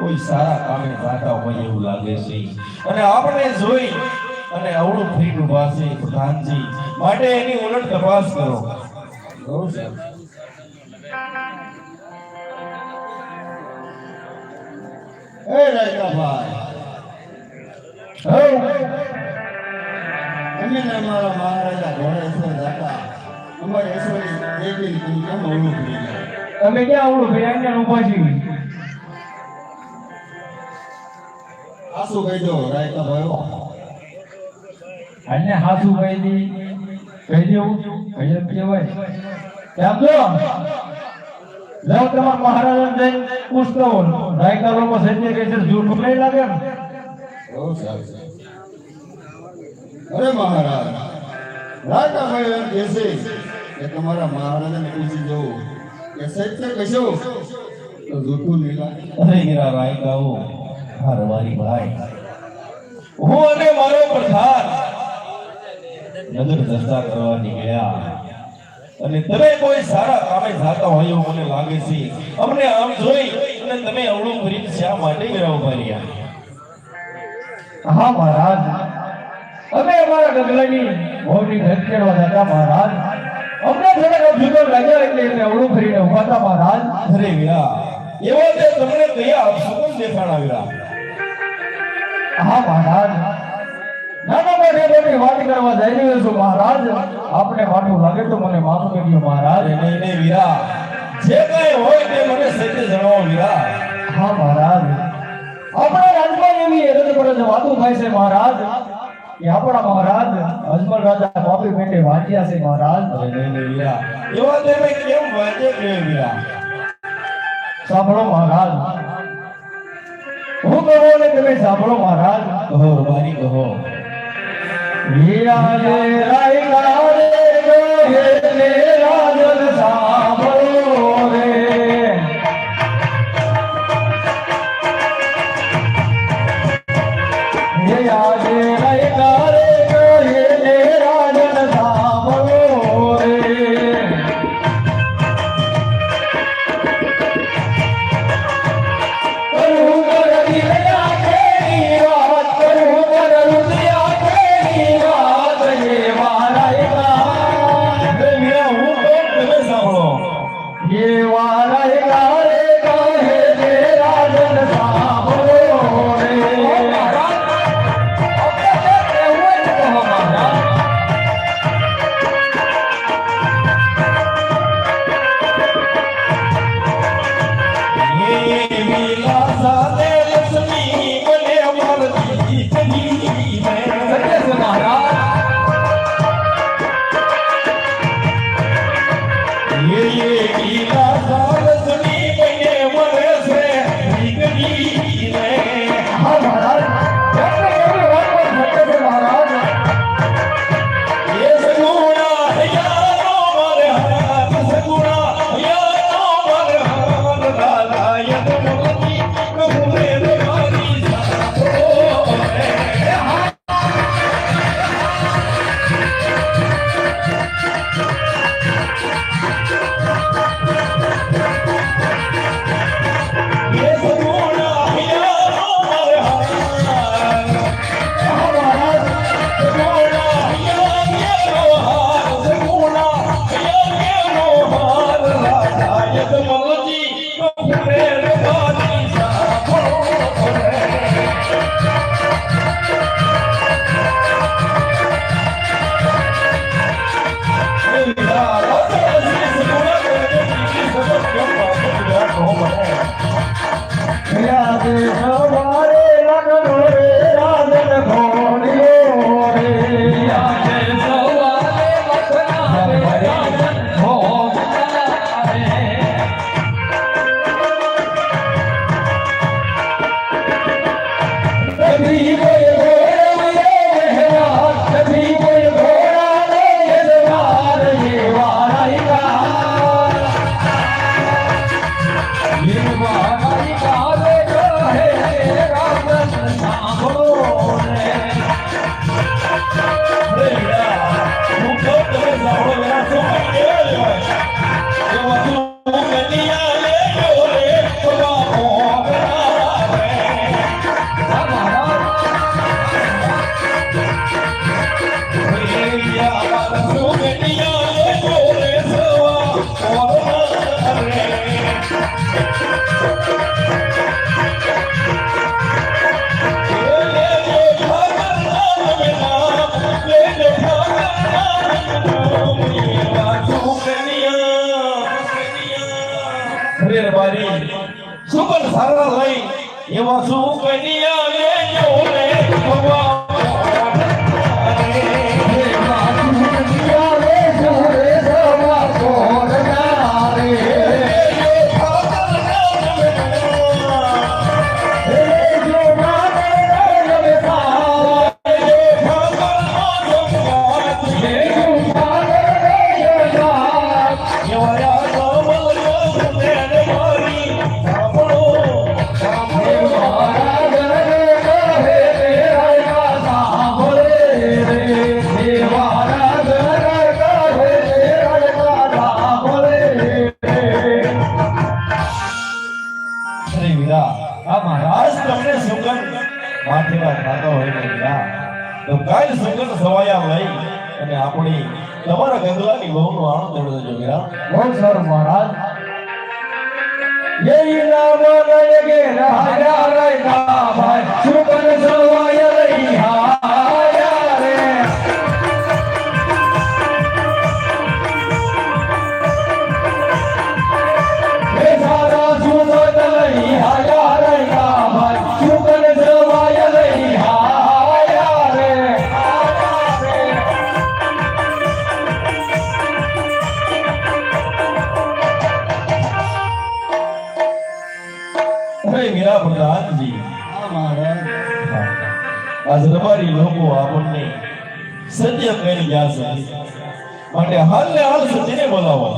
કોઈ સારા કામે જાતા હોય એવું લાગે છે. અને આપણે જોઈ અને અવળું થઈ વાસે પ્રધાનજી. માટે એની ઉલટ તપાસ કરો. એ રાયકાભાઈ. હો તમે અમારા મહારાજા ઘોડેશ્વર હતા અમારે ગયા ક્યાં આવડું ભાઈ અહીંયા ઊભા છીએ શું કહી દો રાયતા ભાઈઓ અને હાસુ કહી દી કહી દેવું કહી જ કહેવાય. કેમ છો લાવ તમારા મહારાજ જઈને પૂછતો રાયતા લોકો સૈન્ય કહે છે જૂઠ નહીં લાગે ઓ અરે મહારાજ રાયકાભાઈ એમ કહે છે કે તમારા મહારાજાને પૂછી જવું કે સત્ય કહેશો? તો જૂઠું નહીં લાગે. અરે રાયતા રાયકાઓ હારવારી ભાઈ હું અને મારો પ્રધાન નગર દસ્તા કરવા નીકળ્યા. અને તમે કોઈ સારા કામે જાતા હોય એવું મને લાગે છે. અમને આમ જોઈ અને તમે અવળું કરીને શા માટે ગયા ઊભા હા, મહારાજ. અમે અમારા ગગલાની ભોગની ભેટ કરવા જતા, મહારાજ. અમને થોડાક જુદો લાગ્યો એટલે અમે અવળું ફરીને ઊભા હતા, મહારાજ. ઘરે ગયા. એવા તે તમને કયા અપશુકન દેખાણ વીરા હા મહારાજ નાના મોટી મોટી વાત કરવા જઈ રહ્યો છું મહારાજ. આપને માઠું લાગે તો મને માફ કરજો મહારાજ. નહીં નહીં વીરા જે કઈ હોય તે મને સત્ય જણાવો વીરા હા મહારાજ. આપણા રાજમાં એવી વાતો થાય છે મહારાજ. કે આપણા મહારાજ અજમલ રાજા બાપી પેટે વાંચ્યા છે મહારાજ. એવા તમે કેમ વાંચે કે વીરા સાંભળો મહારાજ. હું કહો ને તમે સાંભળો મહારાજ. કહો મારી કહો. હીરા રે રાયકા રે ગોહે રાજન સાંભળો આપણને જોયા બહુ સારું મહારાજ. આજ રબારી લોકો આપણને સત્ય કરી ગયા માટે હાલ ને હાલ સત્યને બોલાવો.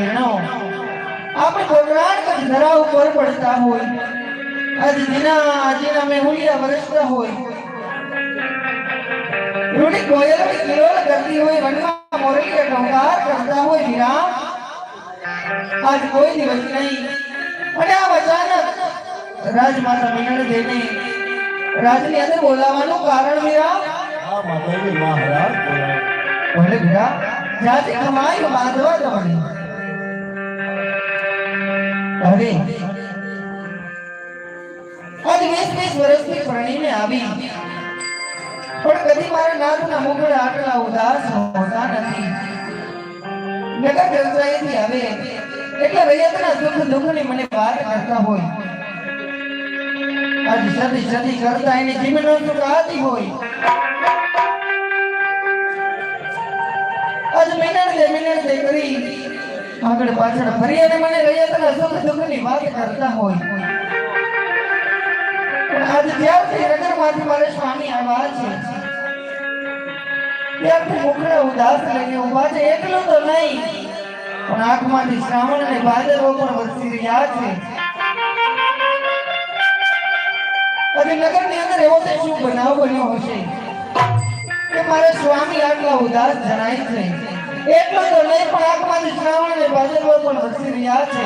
કિરણો આપણે ભગવાન કચ્છ ધરા ઉપર પડતા હોય. આજ ઝીણા ઝીણા મેહુલિયા વરસતા હોય. રૂડી કોયલની કિરોલ કરતી હોય વનમાં કે ટંકાર કરતા હોય વિરામ. આજ કોઈ દિવસ નહીં. અને આ અચાનક રાજમાતા મીનળ દેવી રાજની અંદર બોલાવાનું કારણ વિરામ. હા માતાજી મહારાજ ભલે ભીરા જાતે કમાઈ બાંધવા તમને અરે આજ વીસ વીસ વર્ષથી પરણીને આવી. પણ કદી મારા નાથના મુખડે આટલા ઉદાસ હોતા નથી. નગર જલસાઈથી આવે એટલે રૈયતના સુખ દુઃખની મને વાત કરતા હોય. આજ સદી સદી કરતા એની જીવનો આતી હોય. આજ મિનટ દે મિનટ દે કરી આગળ પાછળ ફરી અને મને રૈયતના સુખ દુઃખની વાત કરતા હોય. પણ આજે ત્યારથી નગરમાંથી મારે સ્વામી આવ્યા છે. ત્યારથી મુખડા ઉદાસ લઈને ઊભા છે, એકલું તો નહીં. પણ આંખમાંથી શ્રાવણ અને ભાદરવો પણ વરસી રહ્યા છે. આજે નગરની અંદર એવો તે શું બનાવ બન્યો હશે? કે મારા સ્વામી આટલા ઉદાસ જણાય છે. એટલો તો નહીં પણ આત્માની શ્રાવણ ભાદરવો પણ હસી રહ્યા છે.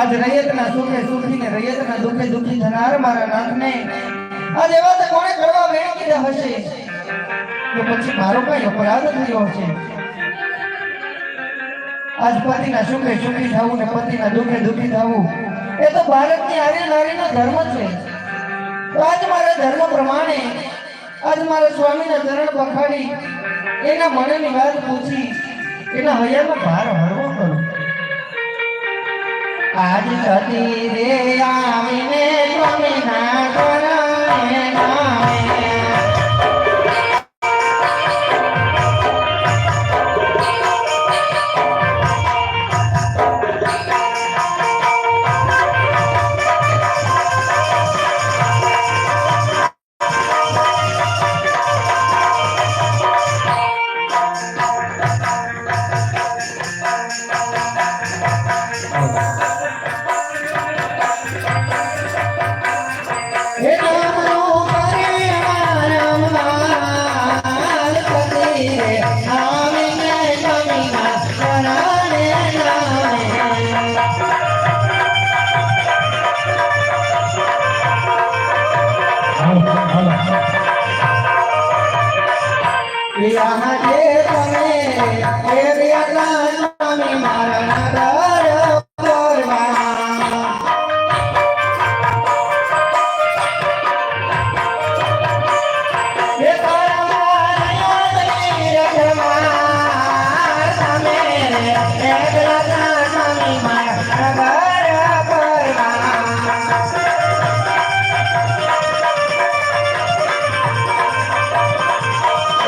આજ રૈયતના સુખે સુખી ને રૈયતના દુઃખે દુઃખી થનાર મારા નાથને. આજ એવા તો કોણે કરવા વેણ કીધા હશે? તો પછી મારો કઈ અપરાધ થયો હશે? આજ પતિના સુખે સુખી થવું ને પતિના દુઃખે દુઃખી થવું, એ તો ભારતની આર્ય નારીનો ધર્મ છે. તો આજ મારા ધર્મ પ્રમાણે, આજ મારા સ્વામીના ચરણ પખાડી એના મનની વાત પૂછી એના હૈયાનો ભાર હળવો કરો. આજ સતી રે આવીને સ્વામીના કરે નામે.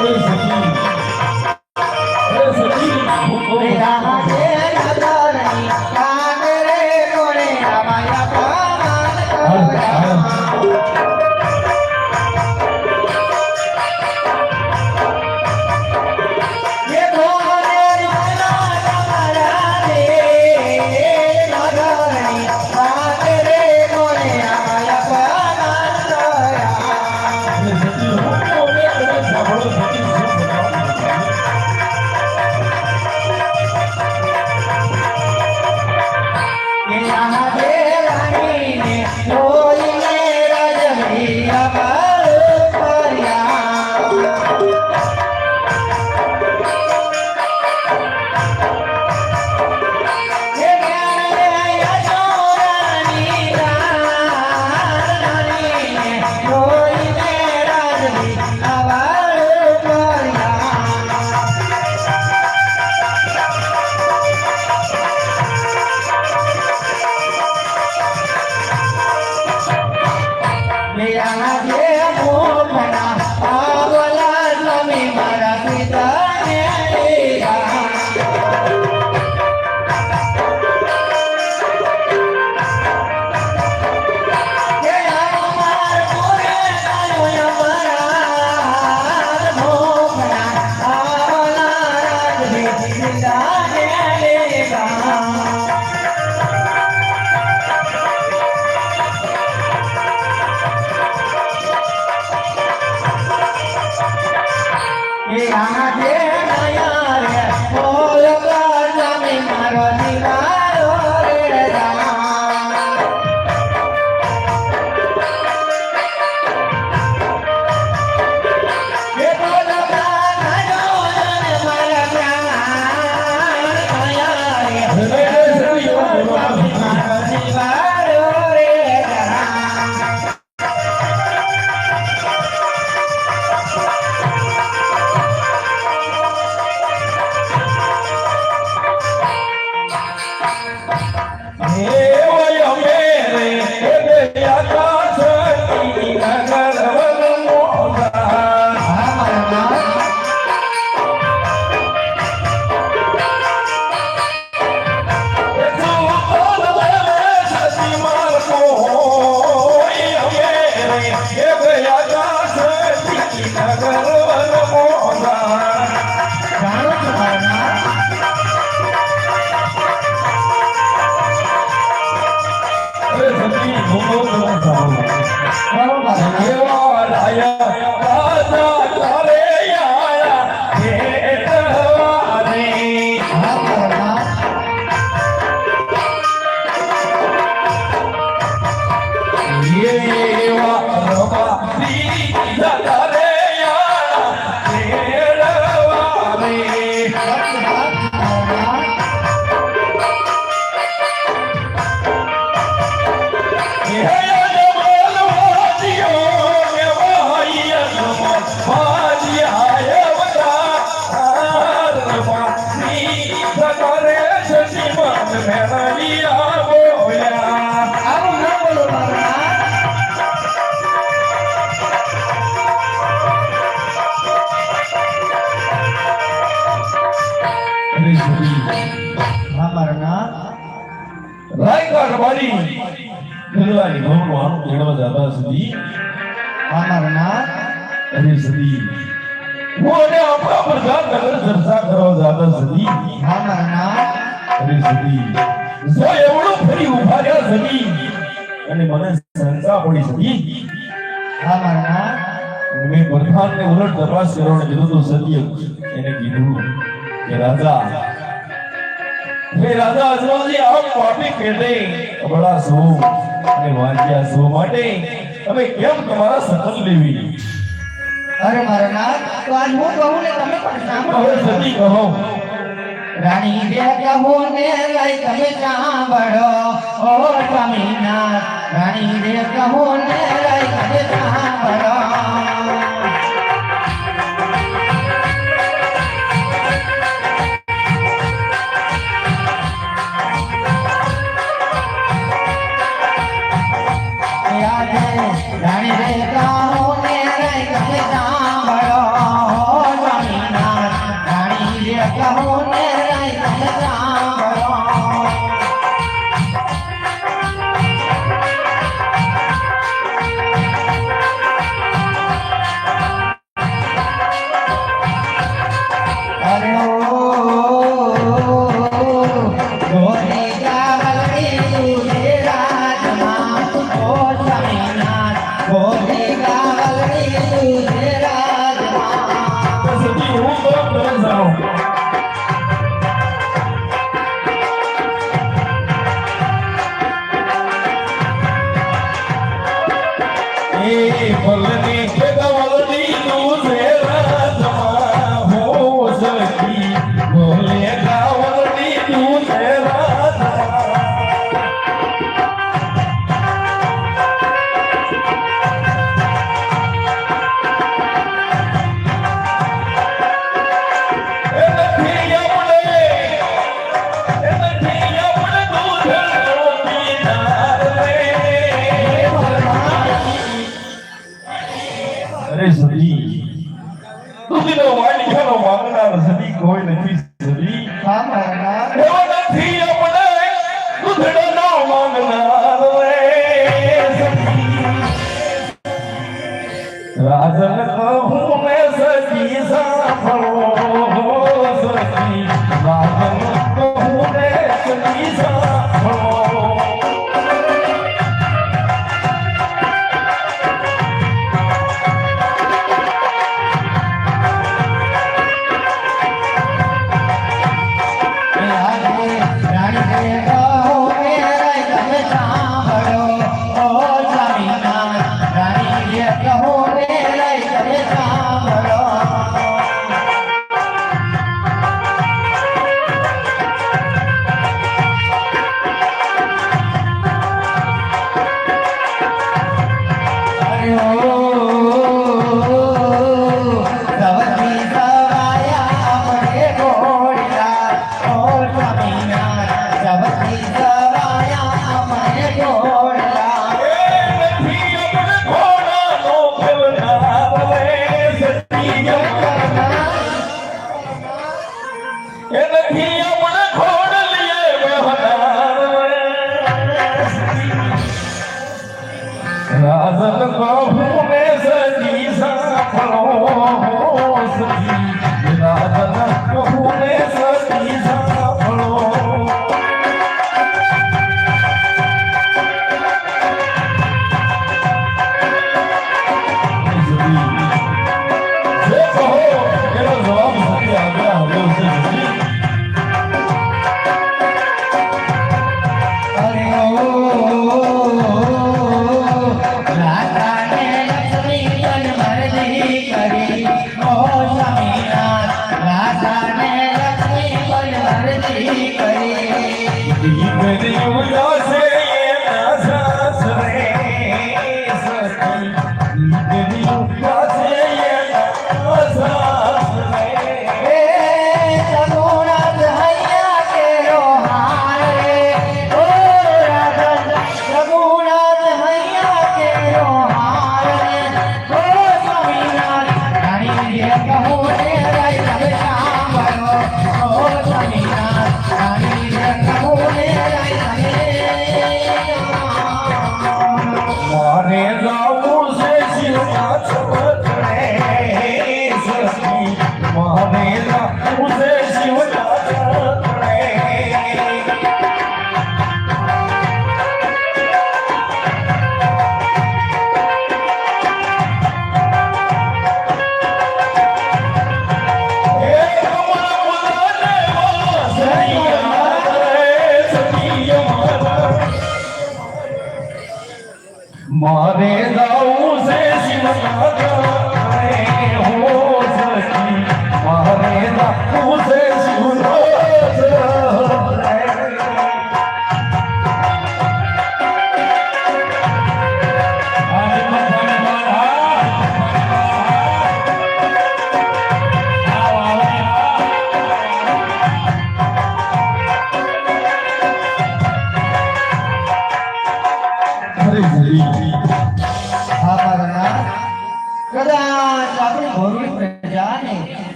એ એ આના ઈશ્વરના નિભાવનું આમ કેળવા દાદા સુધી. આનારના અને એને કીધું કે રાજા હે રાજા અજવાજી આમ પાપી કેટે અને વાંચ્યા સો માટે તમે કેમ તમારા સતત લેવી? અરે મારા નાથ તો આજ હું કહું ને તમે પણ સાંભળો. હવે સતી કહો. રાણી જે કહો લઈ તમે સાંભળો. ઓ સ્વામી રાણી જે કહો લઈ તમે સાંભળો.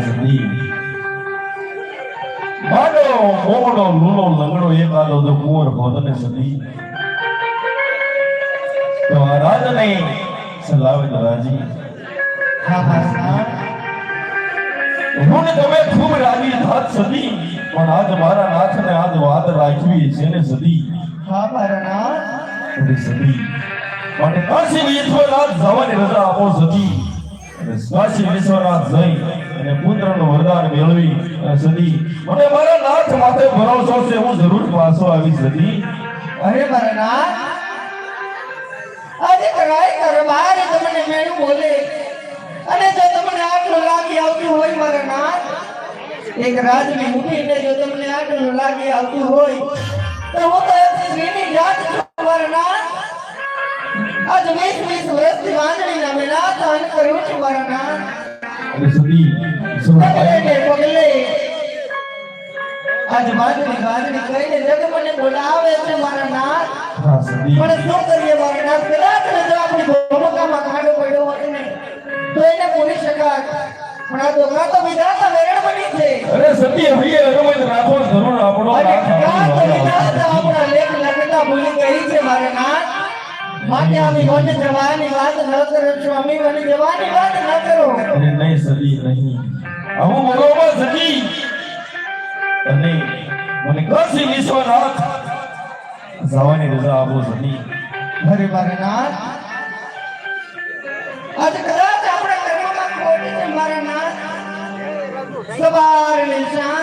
નાથ અરે હા સતી માનો મોગડો લૂલો લંગડો એકાદો તો કુંવર ભોતને સતી તો રાજને સલાવે રાજી. હા મારા હું. તમે ખૂબ રાજી થાત સતી પણ આજ મારા નાથને આજ વાત રાખવી છે ને સદી. હા મારા નાથ. અરે માટે કાશી વિશ્વનાથ જવાની રજા આપો સદી. અને કાશી વિશ્વનાથ જઈ. અને પુત્રનું વરદાન મેળવી અને મને મારા નાથ માથે ભરોસો છે, હું જરૂર પાછો આવી સદી. અરે મારા નાથ આજે કરાય કરવારે તમને મેળું બોલે. અને જો તમને આટલું લાગી આવતું હોય મારા નાથ એક રાજની મૂકીને જો તમને આટલું લાગી આવતું હોય, તો હું તો સ્ત્રીની જાત મારા નાથ આજ વીસ વીસ વર્ષથી વાંદણીના મેળા સહન કર્યું છું મારા નાથ પગલે. આજ વાંદણી વાંદણી કહીને જગ મને બોલાવે છે મારા નાથ. પણ શું કરીએ મારા નાથ? કદાચ જો આપણી ભૂમિકામાં ખાડો પડ્યો હોત ને તો એને પૂરી શકાત પણ આ દોકરા તો વિધાતા વેરણ બની છે. અરે સતી હૈયે રાખો આપણો લેખ લખતા ભૂલી ગઈ છે મારા નાથ. માટે આવી મને જવાની વાત ન કરો સ્વામી મને જવાની વાત ન કરો. નહીં સતી નહીં. આવું બરોબર સતી અને મને કાશી વિશ્વનાથ જવાની રજા આપો સતી અરે મારે નાથ. આજ કદાચ આપણે કર્મમાં ખોટી છે મારે નાથ. સવારની સાંજ